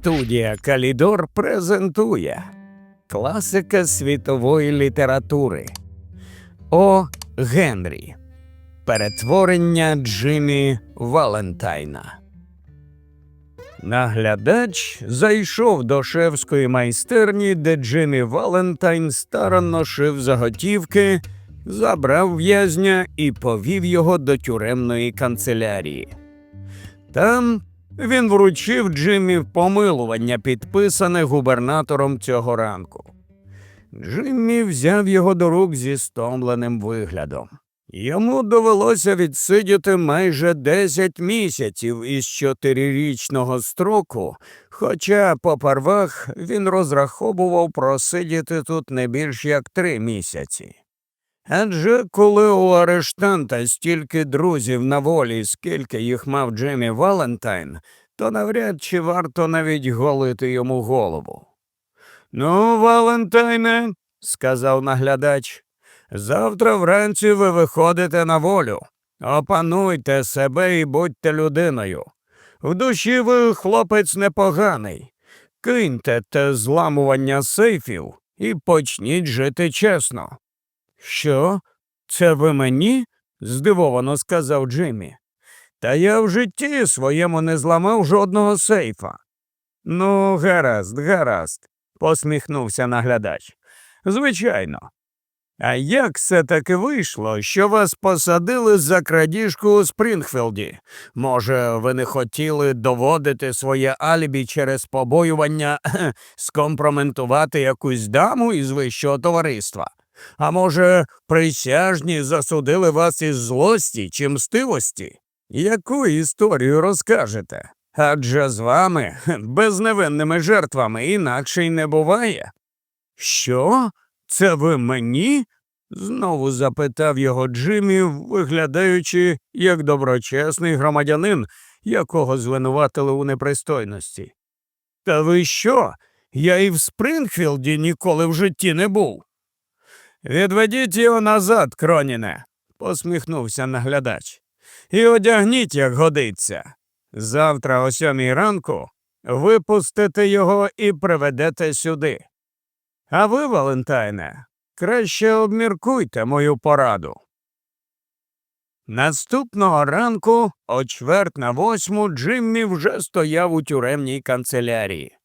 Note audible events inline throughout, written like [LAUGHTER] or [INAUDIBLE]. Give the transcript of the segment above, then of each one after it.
Студія Калідор презентує класика світової літератури О. Генрі. Перетворення Джиммі Валентайна. Наглядач зайшов до шефської майстерні, де Джиммі Валентайн старанно шив заготівки, забрав в'язня і повів його до тюремної канцелярії. Там він вручив Джиммі помилування, підписане губернатором цього ранку. Джиммі взяв його до рук зі стомленим виглядом. Йому довелося відсидіти майже 10 місяців із чотирирічного строку, хоча попервах він розраховував просидіти тут не більш як три місяці. Адже коли у арештанта стільки друзів на волі, скільки їх мав Джиммі Валентайн, то навряд чи варто навіть голити йому голову. Ну, Валентайне, сказав наглядач, завтра вранці ви виходите на волю. Опануйте себе і будьте людиною. В душі ви хлопець непоганий. Киньте те зламування сейфів і почніть жити чесно. Що? Це ви мені? здивовано сказав Джиммі. Та я в житті своєму не зламав жодного сейфа. Ну, гаразд, гаразд, посміхнувся наглядач. Звичайно. А як все таки вийшло, що вас посадили за крадіжку у Спрінгфілді? Може, ви не хотіли доводити своє алібі через побоювання [CLEARS THROAT] скомпроментувати якусь даму із вищого товариства? А може, присяжні засудили вас із злості чи мстивості? Яку історію розкажете? Адже з вами, безневинними жертвами, інакше й не буває. Що? Це ви мені? знову запитав його Джиммі, виглядаючи як доброчесний громадянин, якого звинуватили у непристойності. Та ви що? Я і в Спрингфілді ніколи в житті не був. Відведіть його назад, Кроніне, посміхнувся наглядач. І одягніть, як годиться. Завтра о сьомій ранку випустите його і приведете сюди. А ви, Валентайне, краще обміркуйте мою пораду. Наступного ранку, о чверть на восьму, Джиммі вже стояв у тюремній канцелярії.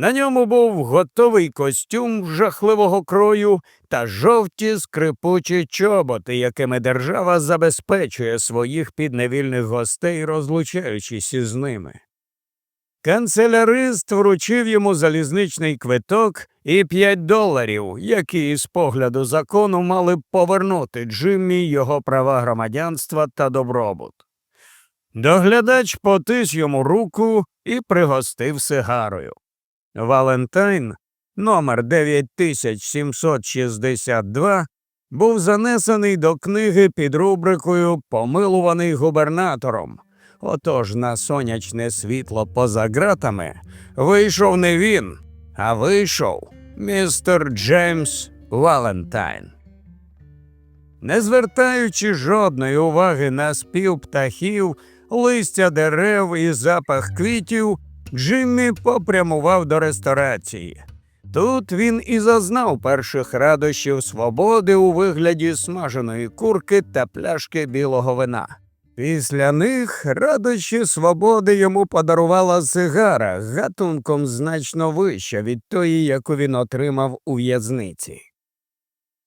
На ньому був готовий костюм жахливого крою та жовті скрипучі чоботи, якими держава забезпечує своїх підневільних гостей, розлучаючись із ними. Канцелярист вручив йому залізничний квиток і п'ять доларів, які з погляду закону мали б повернути Джиммі його права громадянства та добробут. Доглядач потис йому руку і пригостив сигарою. Валентайн, номер 9762, був занесений до книги під рубрикою Помилуваний губернатором. Отож на сонячне світло поза ґратами вийшов не він, а вийшов містер Джеймс Валентайн. Не звертаючи жодної уваги на спів птахів, листя дерев і запах квітів, Джиммі попрямував до ресторації. Тут він і зазнав перших радощів свободи у вигляді смаженої курки та пляшки білого вина. Після них радощі свободи йому подарувала сигара гатунком значно вища від тої, яку він отримав у в'язниці.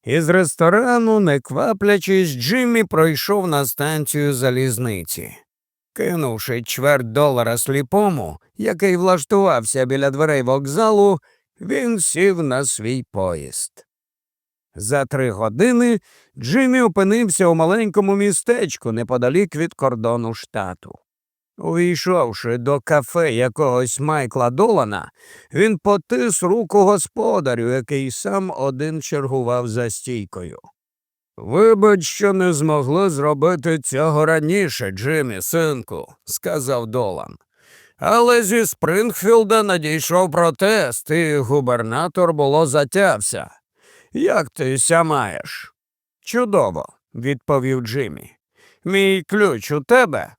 Із ресторану, не кваплячись, Джиммі пройшов на станцію залізниці. Кинувши чверть долара сліпому, який влаштувався біля дверей вокзалу, він сів на свій поїзд. За три години Джиммі опинився у маленькому містечку неподалік від кордону штату. Увійшовши до кафе якогось Майкла Долана, він потис руку господарю, який сам один чергував за стійкою. Вибач, що не змогли зробити цього раніше, Джиммі, синку, сказав Долан. Але зі Спрингфілда надійшов протест, і губернатор було затявся. Як ти ся маєш? Чудово, відповів Джиммі. Мій ключ у тебе.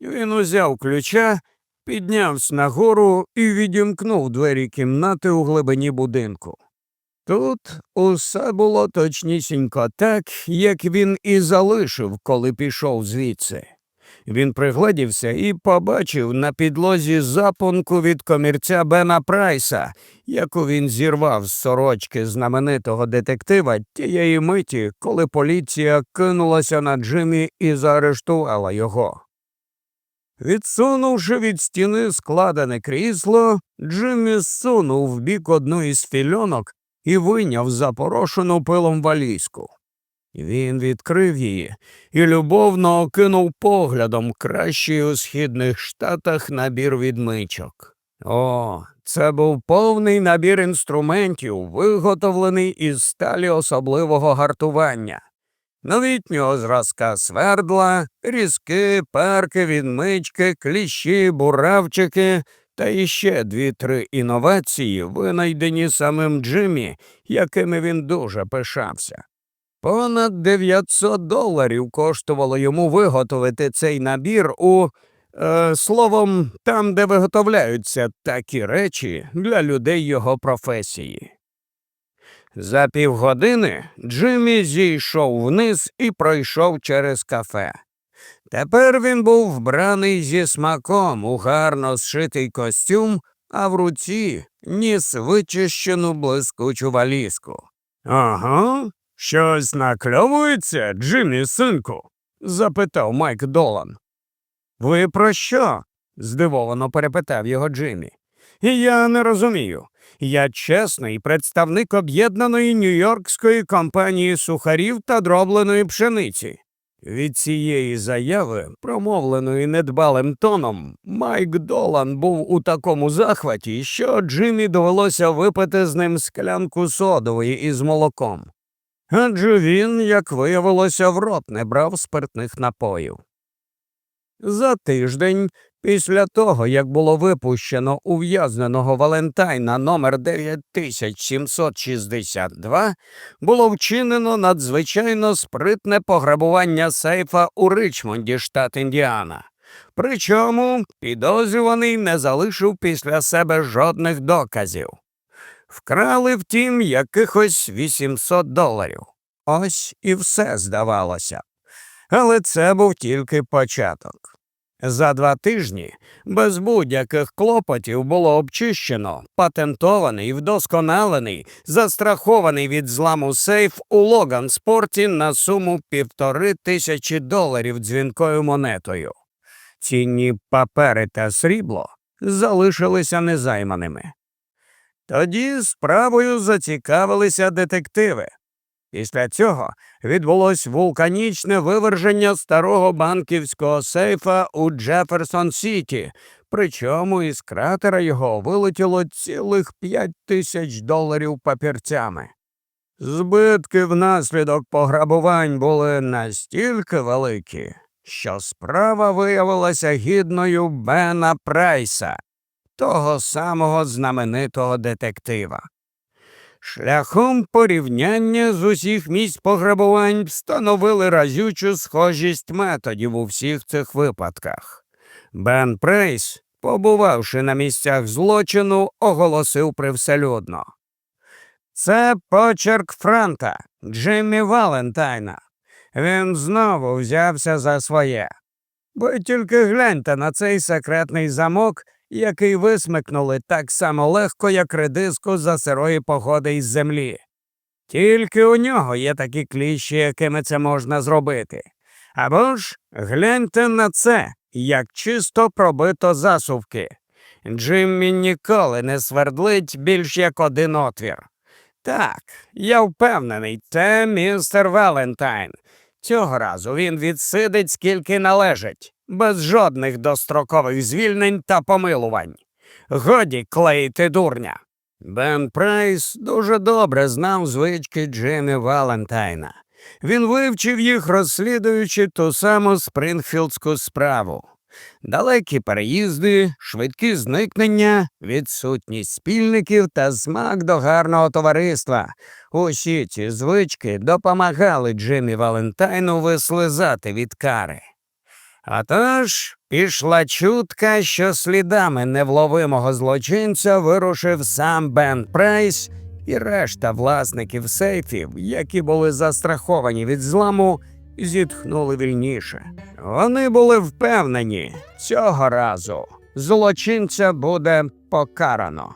Він узяв ключа піднявся нагору і відімкнув двері кімнати у глибині будинку. Тут усе було точнісінько так, як він і залишив, коли пішов звідси. Він пригледівся і побачив на підлозі запонку від комірця Бена Прайса, яку він зірвав з сорочки знаменитого детектива тієї миті, коли поліція кинулася на Джиммі і заарештувала його. Відсунувши від стіни складене крісло, Джиммі сунув в бік одну із фільонок і вийняв запорошену пилом валізку. Він відкрив її і любовно окинув поглядом кращий у східних штатах набір відмичок. О, це був повний набір інструментів, виготовлений із сталі особливого гартування. Новітнього зразка свердла, різки, перки, відмички, кліщі, буравчики та іще дві-три інновації, винайдені самим Джиммі, якими він дуже пишався. Понад 900 доларів коштувало йому виготовити цей набір у, е, словом, там, де виготовляються такі речі для людей його професії. За півгодини Джиммі зійшов вниз і пройшов через кафе. Тепер він був вбраний зі смаком у гарно зшитий костюм, а в руці ніс вичищену блискучу валізку. Ага, щось накльовується, Джиммі, синку? запитав Майк Долан. Ви про що? здивовано перепитав його Джиммі. Я не розумію. Я чесний представник об'єднаної нью-йоркської компанії сухарів та дробленої пшениці. Від цієї заяви, промовленої недбалим тоном, Майк Долан був у такому захваті, що Джиммі довелося випити з ним склянку содової із молоком. Адже він, як виявилося, в рот не брав спиртних напоїв. За тиждень Після того, як було випущено ув'язненого Валентайна номер 9762, було вчинено надзвичайно спритне пограбування сейфа у Ричмонді, штат Індіана. Причому підозрюваний не залишив після себе жодних доказів. Вкрали, втім, якихось 800 доларів. Ось і все здавалося. Але це був тільки початок. За два тижні без будь-яких клопотів було обчищено, патентований, вдосконалений, застрахований від зламу сейф у Логан спорті на суму півтори тисячі доларів дзвінкою монетою. Цінні папери та срібло залишилися незайманими. Тоді справою зацікавилися детективи. Після цього відбулось вулканічне виверження старого банківського сейфа у Джеферсон Сіті, причому із кратера його вилетіло цілих п'ять тисяч доларів папірцями. Збитки внаслідок пограбувань були настільки великі, що справа виявилася гідною Бена Прайса, того самого знаменитого детектива. Шляхом порівняння з усіх місць пограбувань встановили разючу схожість методів у всіх цих випадках. Бен Прейс, побувавши на місцях злочину, оголосив привселюдно. Це почерк Франта, Джиммі Валентайна. Він знову взявся за своє. Ви тільки гляньте на цей секретний замок який висмикнули так само легко, як редиску за сирої погоди із землі. Тільки у нього є такі кліщі, якими це можна зробити. Або ж гляньте на це, як чисто пробито засувки. Джиммі ніколи не свердлить більш як один отвір. Так, я впевнений, це містер Валентайн. Цього разу він відсидить скільки належить без жодних дострокових звільнень та помилувань. Годі клеїти дурня. Бен Прайс дуже добре знав звички Джиммі Валентайна. Він вивчив їх, розслідуючи ту саму спрингфілдську справу. Далекі переїзди, швидкі зникнення, відсутність спільників та смак до гарного товариства. Усі ці звички допомагали Джиммі Валентайну вислизати від кари. А тож пішла чутка, що слідами невловимого злочинця вирушив сам Бен Прайс і решта власників сейфів, які були застраховані від зламу, зітхнули вільніше. Вони були впевнені, цього разу злочинця буде покарано.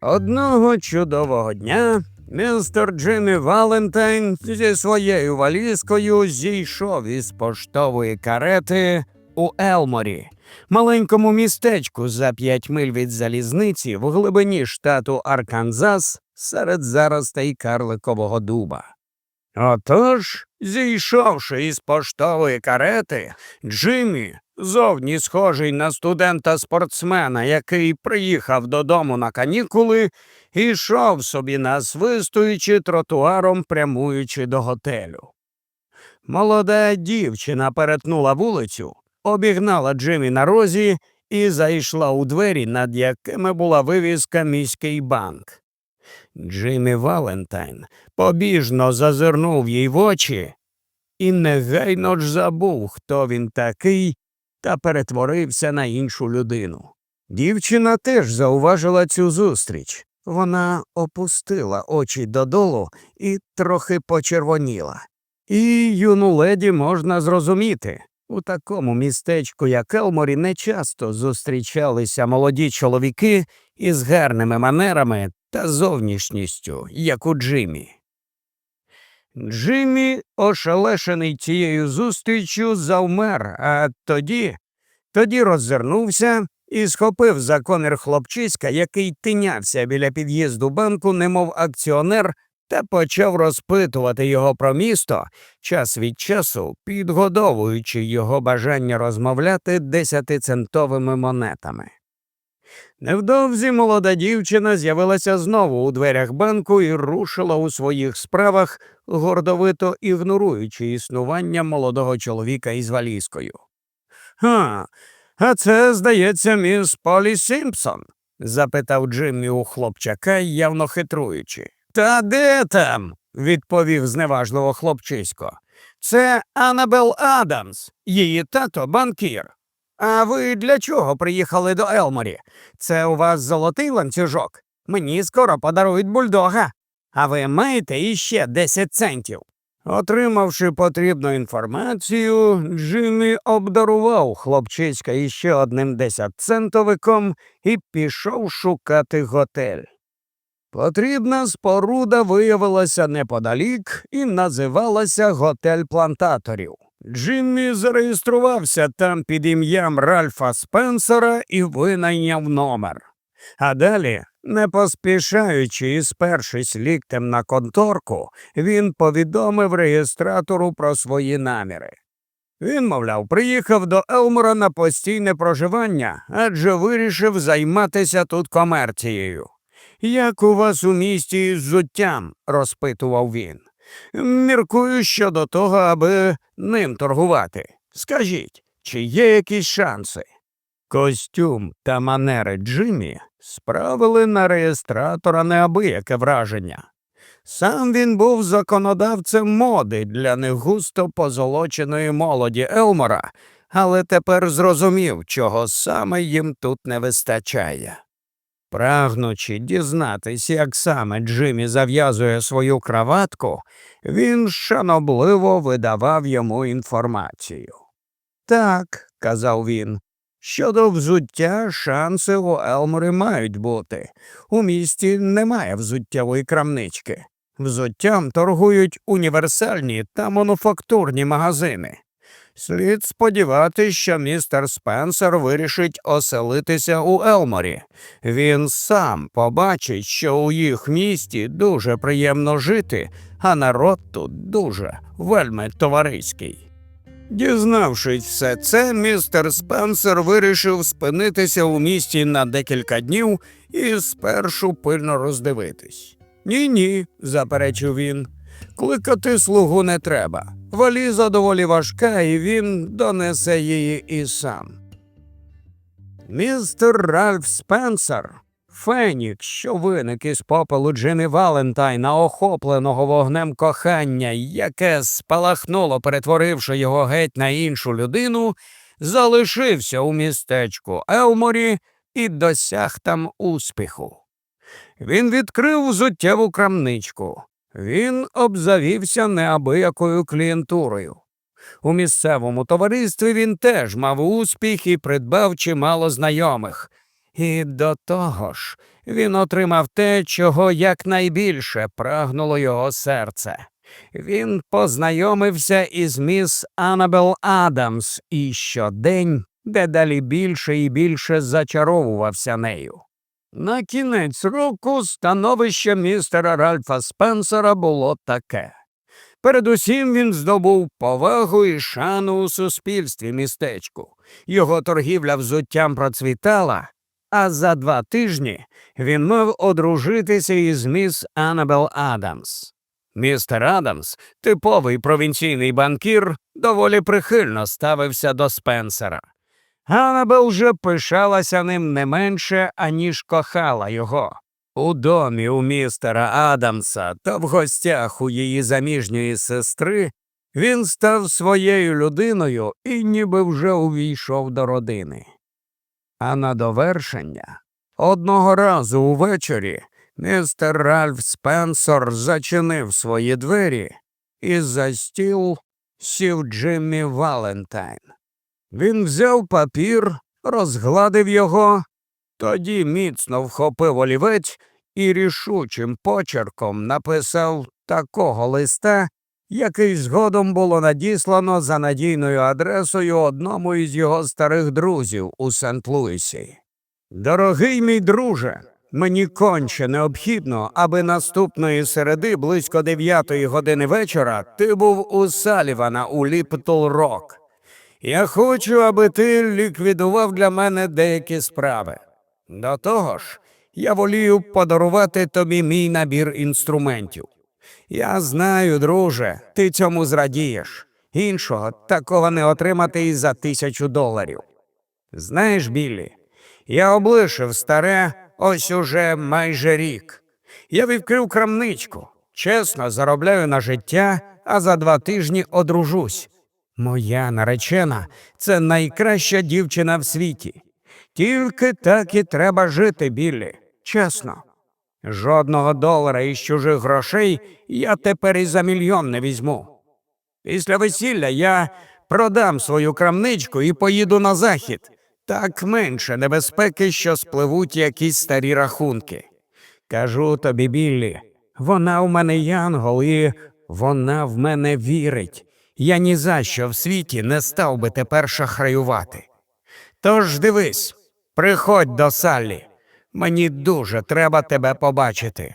Одного чудового дня містер Джиммі Валентайн зі своєю валізкою зійшов із поштової карети у Елморі, маленькому містечку за п'ять миль від залізниці в глибині штату Арканзас серед заростей карликового дуба. Отож, зійшовши із поштової карети, Джиммі, зовні схожий на студента-спортсмена, який приїхав додому на канікули, ішов собі насвистуючи тротуаром, прямуючи до готелю. Молода дівчина перетнула вулицю, обігнала Джиммі на розі і зайшла у двері, над якими була вивіска міський банк. Джиммі Валентайн побіжно зазирнув їй в очі і негайно ж забув, хто він такий, та перетворився на іншу людину. Дівчина теж зауважила цю зустріч. Вона опустила очі додолу і трохи почервоніла. І юну леді можна зрозуміти. У такому містечку, як Елморі, не часто зустрічалися молоді чоловіки із гарними манерами та зовнішністю, як у Джиммі. Джиммі, ошелешений цією зустрічю, завмер, а тоді, тоді роззирнувся і схопив за комір хлопчиська, який тинявся біля під'їзду банку, немов акціонер, та почав розпитувати його про місто, час від часу підгодовуючи його бажання розмовляти десятицентовими монетами. Невдовзі молода дівчина з'явилася знову у дверях банку і рушила у своїх справах, гордовито ігноруючи існування молодого чоловіка із валізкою. Ха, а це, здається, міс Полі Сімпсон? запитав Джиммі у хлопчака, явно хитруючи. Та де там? відповів зневажливо хлопчисько. Це Анабел Адамс, її тато банкір. А ви для чого приїхали до Елморі? Це у вас золотий ланцюжок? Мені скоро подарують бульдога. А ви маєте іще 10 центів. Отримавши потрібну інформацію, Джиммі обдарував хлопчиська іще одним десятцентовиком і пішов шукати готель. Потрібна споруда виявилася неподалік і називалася Готель плантаторів. Джиммі зареєструвався там під ім'ям Ральфа Спенсера і винайняв номер. А далі, не поспішаючи і спершись ліктем на конторку, він повідомив реєстратору про свої наміри. Він, мовляв, приїхав до Елмора на постійне проживання, адже вирішив займатися тут комерцією. Як у вас у місті з зуттям? розпитував він. Міркую щодо того, аби ним торгувати. Скажіть, чи є якісь шанси? Костюм та манери Джиммі справили на реєстратора неабияке враження. Сам він був законодавцем моди для негусто позолоченої молоді Елмора, але тепер зрозумів, чого саме їм тут не вистачає. Прагнучи дізнатись, як саме Джиммі зав'язує свою краватку, він шанобливо видавав йому інформацію. Так, казав він, щодо взуття шанси у Елмори мають бути. У місті немає взуттєвої крамнички. Взуттям торгують універсальні та мануфактурні магазини. Слід сподіватися, що містер Спенсер вирішить оселитися у Елморі. Він сам побачить, що у їх місті дуже приємно жити, а народ тут дуже вельми товариський. Дізнавшись все це, містер Спенсер вирішив спинитися у місті на декілька днів і спершу пильно роздивитись. Ні, ні, заперечив він. Кликати слугу не треба. Валіза доволі важка, і він донесе її і сам. Містер Ральф Спенсер Фенікс, що виник із попелу Джиммі Валентайна, охопленого вогнем кохання, яке спалахнуло, перетворивши його геть на іншу людину, залишився у містечку Елморі і досяг там успіху. Він відкрив взуттєву крамничку. Він обзавівся неабиякою клієнтурою. У місцевому товаристві він теж мав успіх і придбав чимало знайомих. І до того ж, він отримав те, чого якнайбільше прагнуло його серце. Він познайомився із міс Анабел Адамс і щодень дедалі більше і більше зачаровувався нею. На кінець року становище містера Ральфа Спенсера було таке. Передусім він здобув повагу і шану у суспільстві містечку. Його торгівля взуттям процвітала, а за два тижні він мав одружитися із міс Анабел Адамс. Містер Адамс, типовий провінційний банкір, доволі прихильно ставився до Спенсера. Анабел вже пишалася ним не менше, аніж кохала його. У домі у містера Адамса та в гостях у її заміжньої сестри він став своєю людиною і ніби вже увійшов до родини. А на довершення одного разу увечері містер Ральф Спенсор зачинив свої двері і за стіл сів Джиммі Валентайн. Він взяв папір, розгладив його, тоді міцно вхопив олівець і рішучим почерком написав такого листа, який згодом було надіслано за надійною адресою одному із його старих друзів у Сент-Луісі. Дорогий мій друже, мені конче необхідно, аби наступної середи близько дев'ятої години вечора ти був у Салівана у Ліптл Рок. Я хочу, аби ти ліквідував для мене деякі справи. До того ж, я волію подарувати тобі мій набір інструментів. Я знаю, друже, ти цьому зрадієш. Іншого такого не отримати і за тисячу доларів. Знаєш, Біллі, я облишив старе ось уже майже рік. Я відкрив крамничку, чесно заробляю на життя, а за два тижні одружусь. Моя наречена це найкраща дівчина в світі. Тільки так і треба жити, Біллі, чесно. Жодного долара із чужих грошей я тепер і за мільйон не візьму. Після весілля я продам свою крамничку і поїду на захід. Так менше небезпеки, що спливуть якісь старі рахунки. Кажу тобі, Біллі, вона у мене янгол, і вона в мене вірить. Я ні за що в світі не став би тепер шахраювати. Тож дивись, приходь до Саллі. Мені дуже треба тебе побачити.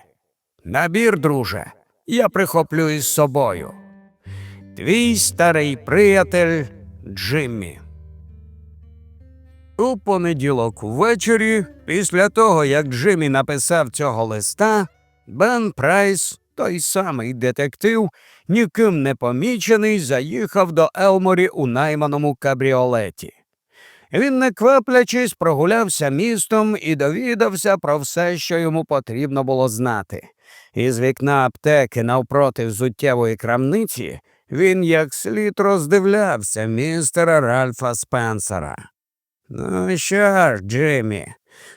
Набір, друже, я прихоплю із собою. Твій старий приятель Джиммі. У понеділок ввечері, після того, як Джиммі написав цього листа, Бен Прайс, той самий детектив, ніким не помічений, заїхав до Елморі у найманому кабріолеті. Він, не кваплячись, прогулявся містом і довідався про все, що йому потрібно було знати. Із вікна аптеки навпроти взуттєвої крамниці він як слід роздивлявся містера Ральфа Спенсера. Ну що ж, Джиммі,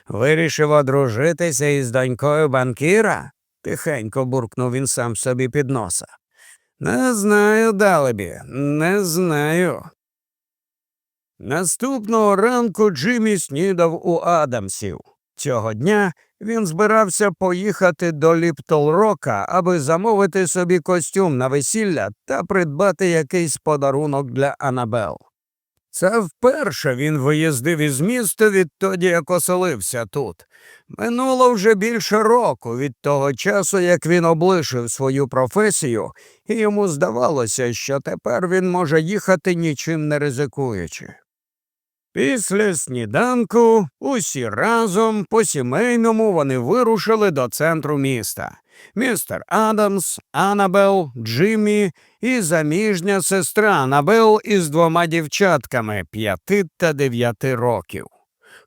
вирішив одружитися із донькою банкіра? тихенько буркнув він сам собі під носа. Не знаю, Далебі, не знаю. Наступного ранку Джиммі снідав у Адамсів. Цього дня він збирався поїхати до Ліптол-Рока, аби замовити собі костюм на весілля та придбати якийсь подарунок для Анабел. Це вперше він виїздив із міста відтоді, як оселився тут. Минуло вже більше року від того часу, як він облишив свою професію, і йому здавалося, що тепер він може їхати нічим не ризикуючи. Після сніданку усі разом по сімейному вони вирушили до центру міста. Містер Адамс, Анабел, Джиммі і заміжня сестра Анабел із двома дівчатками п'яти та дев'яти років.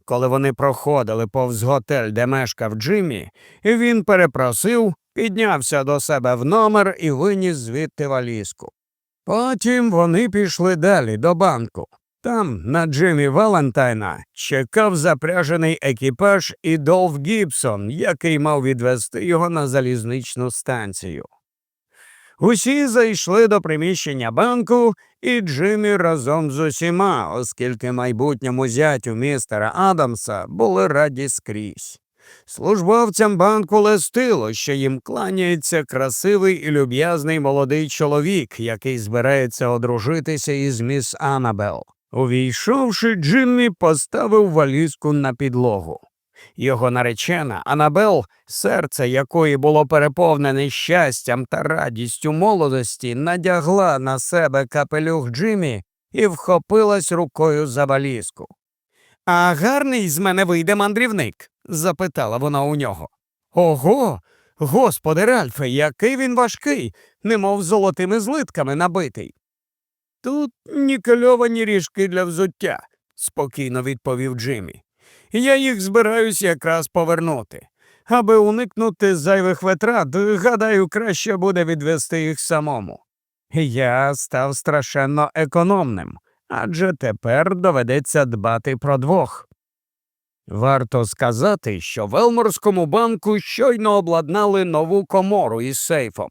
Коли вони проходили повз готель, де мешкав Джиммі, він перепросив, піднявся до себе в номер і виніс звідти валізку. Потім вони пішли далі до банку. Там на Джиммі Валентайна чекав запряжений екіпаж і Долф Гібсон, який мав відвести його на залізничну станцію. Усі зайшли до приміщення банку, і Джиммі разом з усіма, оскільки майбутньому зятю містера Адамса були раді скрізь. Службовцям банку лестило, що їм кланяється красивий і люб'язний молодий чоловік, який збирається одружитися із міс Анабел. Увійшовши, Джиммі поставив валізку на підлогу. Його наречена Анабел, серце якої було переповнене щастям та радістю молодості, надягла на себе капелюх Джиммі і вхопилась рукою за валізку. А гарний з мене вийде мандрівник? запитала вона у нього. Ого, господи Ральфе, який він важкий, немов золотими злитками набитий. Тут нікельовані ріжки для взуття, спокійно відповів Джиммі. Я їх збираюсь якраз повернути. Аби уникнути зайвих витрат, гадаю, краще буде відвести їх самому. Я став страшенно економним, адже тепер доведеться дбати про двох. Варто сказати, що в Елморському банку щойно обладнали нову комору із сейфом.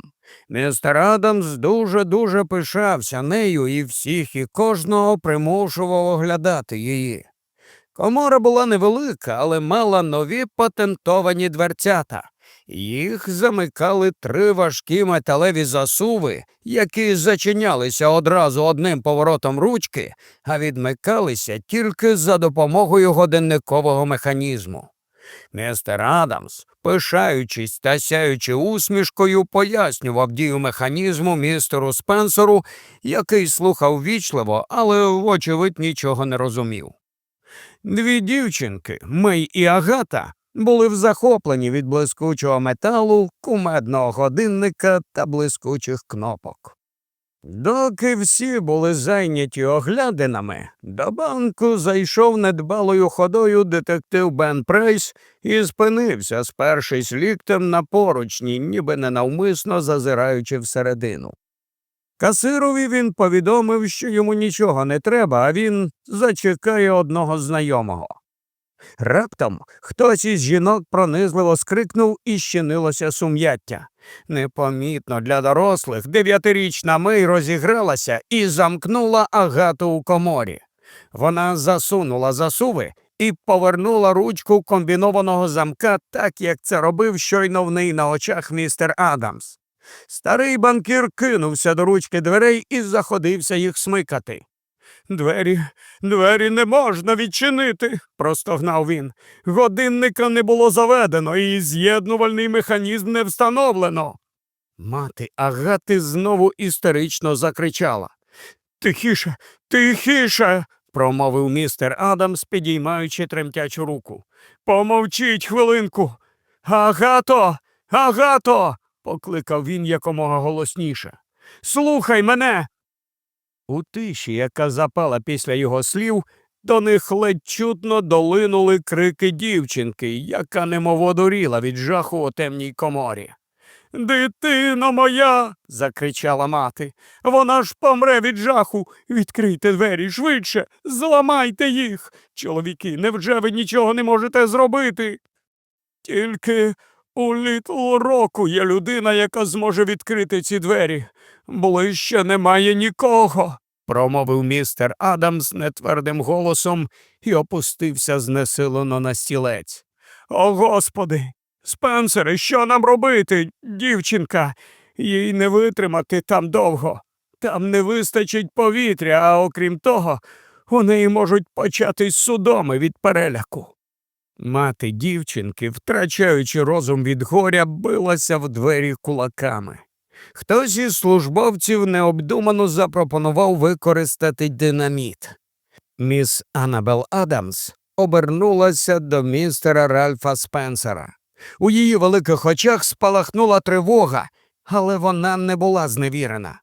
Містер Адамс дуже-дуже пишався нею і всіх і кожного примушував оглядати її. Комора була невелика, але мала нові патентовані дверцята. Їх замикали три важкі металеві засуви, які зачинялися одразу одним поворотом ручки, а відмикалися тільки за допомогою годинникового механізму. Містер Адамс, пишаючись та сяючи усмішкою, пояснював дію механізму містеру Спенсеру, який слухав вічливо, але, вочевидь, нічого не розумів. Дві дівчинки, Мей і Агата, були в захоплені від блискучого металу, кумедного годинника та блискучих кнопок. Доки всі були зайняті оглядинами, до банку зайшов недбалою ходою детектив Бен Прейс і спинився, спершись ліктем на поручні, ніби ненавмисно зазираючи всередину. Касирові він повідомив, що йому нічого не треба, а він зачекає одного знайомого. Раптом хтось із жінок пронизливо скрикнув і щинилося сум'яття. Непомітно для дорослих дев'ятирічна Мей розігралася і замкнула агату у коморі. Вона засунула засуви і повернула ручку комбінованого замка так, як це робив щойно в неї на очах містер Адамс. Старий банкір кинувся до ручки дверей і заходився їх смикати. Двері, двері не можна відчинити, простогнав він. Годинника не було заведено, і з'єднувальний механізм не встановлено. Мати Агати знову істерично закричала. Тихіше, тихіше, промовив містер Адамс, підіймаючи тремтячу руку. Помовчіть хвилинку. Агато, агато. покликав він якомога голосніше. Слухай мене. У тиші, яка запала після його слів, до них ледь чутно долинули крики дівчинки, яка немов одуріла від жаху у темній коморі. Дитино моя. закричала мати. Вона ж помре від жаху. Відкрийте двері швидше, зламайте їх. Чоловіки, невже ви нічого не можете зробити? Тільки у Літл Року є людина, яка зможе відкрити ці двері. Ближче немає нікого, промовив містер Адамс нетвердим голосом і опустився знесилено на стілець. О, господи, Спенсере, що нам робити, дівчинка? Їй не витримати там довго. Там не вистачить повітря, а окрім того, у неї можуть початись судоми від переляку. Мати дівчинки, втрачаючи розум від горя, билася в двері кулаками. Хтось із службовців необдумано запропонував використати динаміт. Міс Анабел Адамс обернулася до містера Ральфа Спенсера. У її великих очах спалахнула тривога, але вона не була зневірена.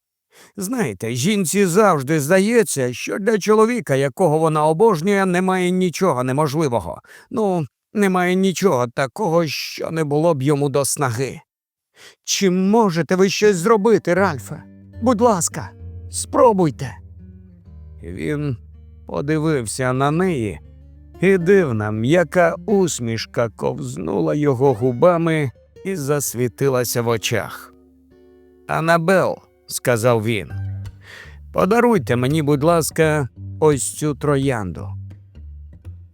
Знаєте, жінці завжди здається, що для чоловіка, якого вона обожнює, немає нічого неможливого. Ну, немає нічого такого, що не було б йому до снаги. Чи можете ви щось зробити, Ральфе? Будь ласка, спробуйте. Він подивився на неї, і дивна м'яка усмішка ковзнула його губами і засвітилася в очах. Анабел, сказав він, подаруйте мені, будь ласка, ось цю троянду.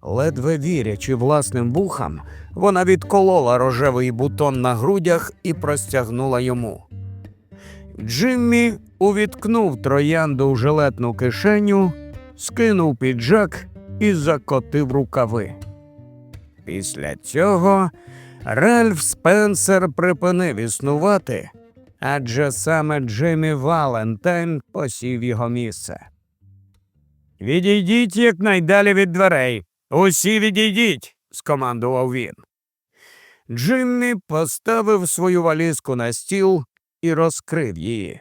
Ледве вірячи власним вухам, вона відколола рожевий бутон на грудях і простягнула йому. Джиммі увіткнув троянду в жилетну кишеню, скинув піджак і закотив рукави. Після цього Ральф Спенсер припинив існувати, адже саме Джиммі Валентайн посів його місце. Відійдіть якнайдалі від дверей. Усі відійдіть, скомандував він. Джиммі поставив свою валізку на стіл і розкрив її.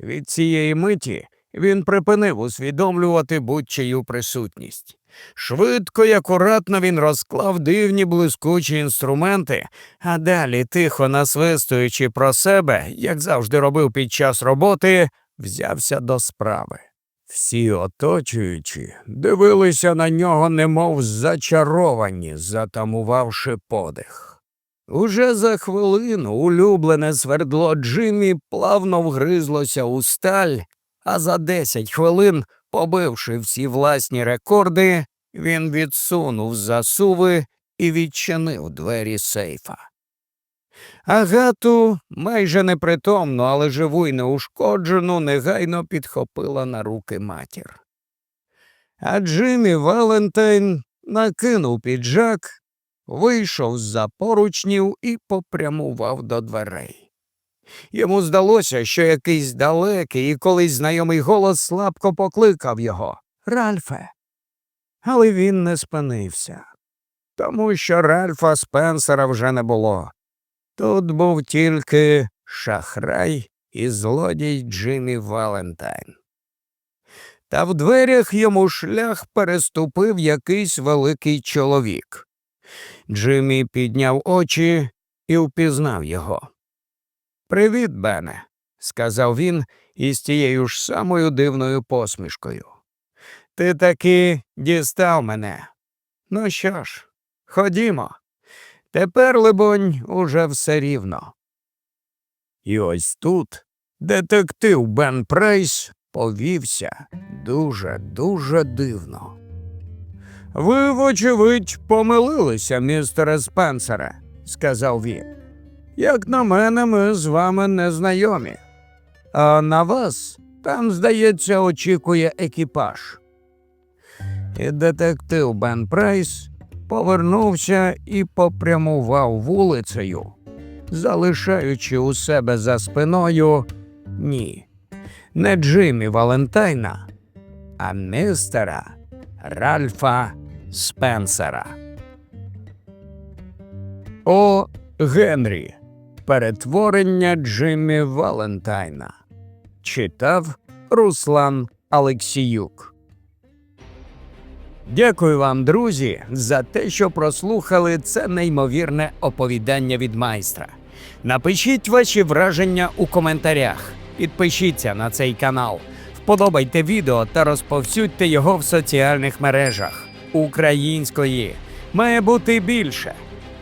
Від цієї миті він припинив усвідомлювати будь-чию присутність. Швидко й акуратно він розклав дивні блискучі інструменти, а далі, тихо насвистуючи про себе, як завжди робив під час роботи, взявся до справи. Всі оточуючі дивилися на нього, немов зачаровані, затамувавши подих. Уже за хвилину улюблене свердло Джиммі плавно вгризлося у сталь, а за десять хвилин, побивши всі власні рекорди, він відсунув засуви і відчинив двері сейфа. Агату, майже непритомну, але живу й неушкоджену, негайно підхопила на руки матір. А Джиммі Валентайн накинув піджак, вийшов з-за поручнів і попрямував до дверей. Йому здалося, що якийсь далекий і колись знайомий голос слабко покликав його Ральфе. Але він не спинився, тому що Ральфа Спенсера вже не було. Тут був тільки шахрай і злодій Джиммі Валентайн. Та в дверях йому шлях переступив якийсь великий чоловік. Джиммі підняв очі і впізнав його. Привіт, Бене, сказав він із тією ж самою дивною посмішкою. Ти таки дістав мене. Ну що ж, ходімо. Тепер, либонь, уже все рівно. І ось тут детектив Бен Прейс повівся дуже, дуже дивно. Ви, вочевидь, помилилися, містере Спенсере, сказав він. Як на мене, ми з вами не знайомі. А на вас там, здається, очікує екіпаж. І детектив Бен Прайс повернувся і попрямував вулицею, залишаючи у себе за спиною ні, не Джиммі Валентайна, а містера Ральфа Спенсера. О Генрі. Перетворення Джиммі Валентайна. Читав Руслан Алексіюк. Дякую вам, друзі, за те, що прослухали це неймовірне оповідання від майстра. Напишіть ваші враження у коментарях, підпишіться на цей канал, вподобайте відео та розповсюдьте його в соціальних мережах. Української має бути більше.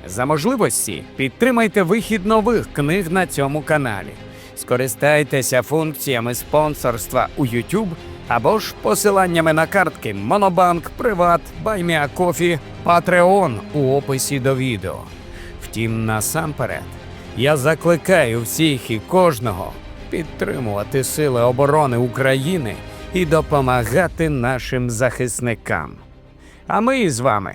За можливості підтримайте вихід нових книг на цьому каналі. Скористайтеся функціями спонсорства у YouTube або ж посиланнями на картки Монобанк, Приват, Байміакофі, Patreon у описі до відео. Втім, насамперед, я закликаю всіх і кожного підтримувати Сили оборони України і допомагати нашим захисникам. А ми з вами